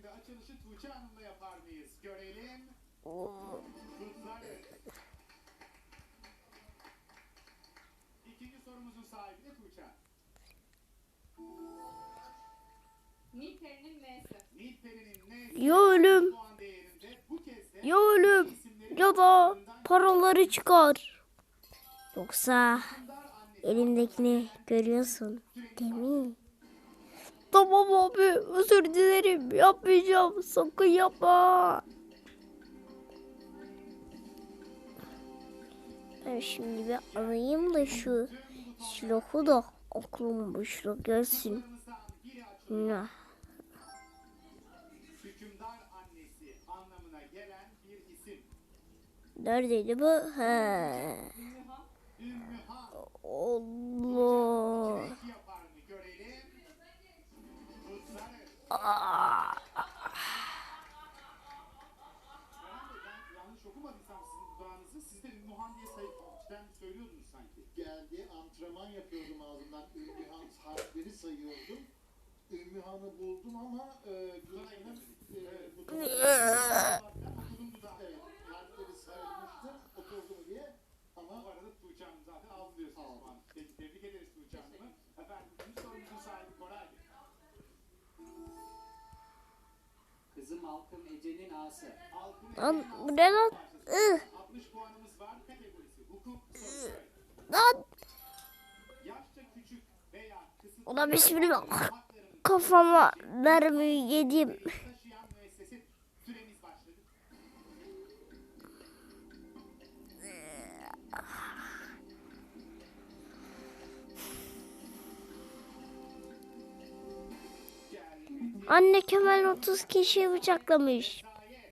günlerinde açılışı Tuğçe Hanım'la yapar mıyız? Görelim. Kutlarız. İkinci sorumuzun sahibi de Tuğçe. Nilperi'nin N'si. Nilperi'nin ne Ya ölüm ya ölüm ya da paraları çıkar. Yoksa elimdekini görüyorsun değil mi? Tamam abi özür dilerim yapmayacağım sakın yapma. Ben şimdi bir alayım da şu silahı da aklım başına gelsin. İsim. Neredeydi bu? He. Allah. Aa. Ben yanlış okumadıysam sizin dudağınızı siz de Ümmühan diye say cidden söylüyordunuz sanki. geldi antrenman yapıyordum ağzımdan Ümmühan harfleri sayıyordum. Ümmühan'ı buldum ama e, Günay'ın e, bu Ben okudum dudağını. evet, harfleri saymıştım oturdum diye ama arada Tuğçe Hanım zaten aldı diyorsunuz Halkım Ece'nin A'sı. Halkın Lan bu ne lan? başlasın. Ih, 60 puanımız var. Kategorisi hukuk sorusu. Lan. Yaşça küçük veya kısıtlı Ulan bismillah. Kafama mermi yedim. Anne Kemal 30 kişi bıçaklamış.